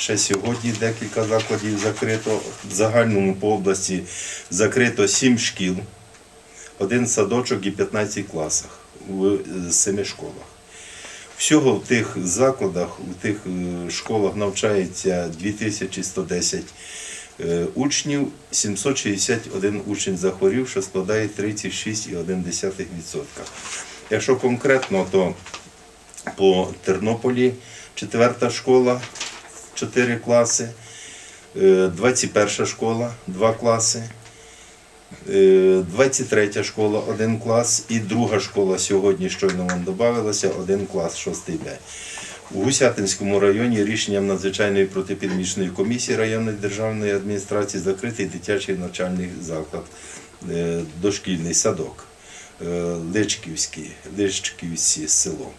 Ще сьогодні декілька закладів закрито. В загальному по області закрито 7 шкіл, один садочок і 15 класах в 7 школах. Всього в тих закладах, у тих е, школах навчається 2110 е, учнів, 761 учень захворів, що складає 36,1%. Якщо конкретно, то по Тернополі четверта школа, 4 класи, е, 21 школа, 2 класи. Е, 23 школа, один клас, і друга школа сьогодні щойно вам додавалася, один клас, 6 Б. У Гусятинському районі рішенням надзвичайної протипідмічної комісії районної державної адміністрації закритий дитячий навчальний заклад, е, дошкільний садок, е, Личківський, Личківське село.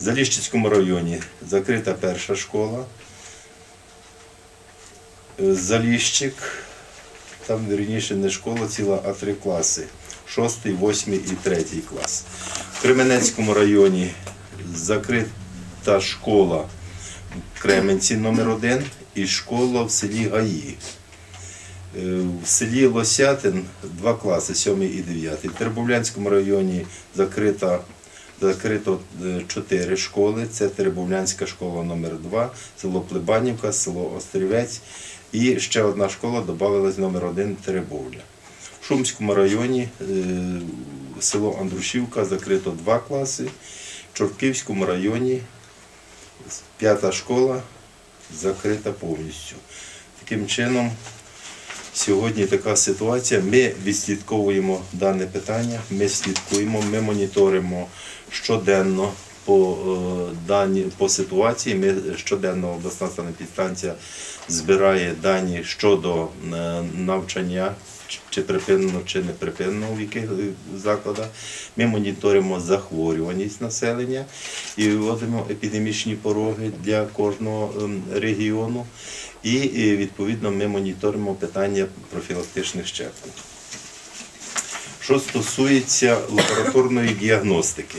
В Заліщицькому районі закрита перша школа. Е, Заліщик, там вірніше не школа, ціла, а три класи. Шостий, восьмий і третій клас. В Кременецькому районі закрита школа в Кременці номер 1 і школа в селі Гаї. Е, В селі Лосятин два класи, сьомий і дев'ятий. В Тербовлянському районі закрита, закрито е, чотири школи. Це Тербовлянська школа номер 2 село Плебанівка, село Острівець. І ще одна школа додавалась номер 1 Теребовля. В Шумському районі е, село Андрушівка закрито два класи. В Чортківському районі п'ята школа закрита повністю. Таким чином, сьогодні така ситуація. Ми відслідковуємо дане питання, ми слідкуємо, ми моніторимо щоденно по, е, дані, по ситуації. Ми щоденно обласна санепідстанція збирає дані щодо е, навчання. Чи припинено, чи не припинено в яких е, закладах. Ми моніторимо захворюваність населення і вводимо епідемічні пороги для кожного ем, регіону. І відповідно ми моніторимо питання профілактичних щеплень. Що стосується лабораторної діагностики,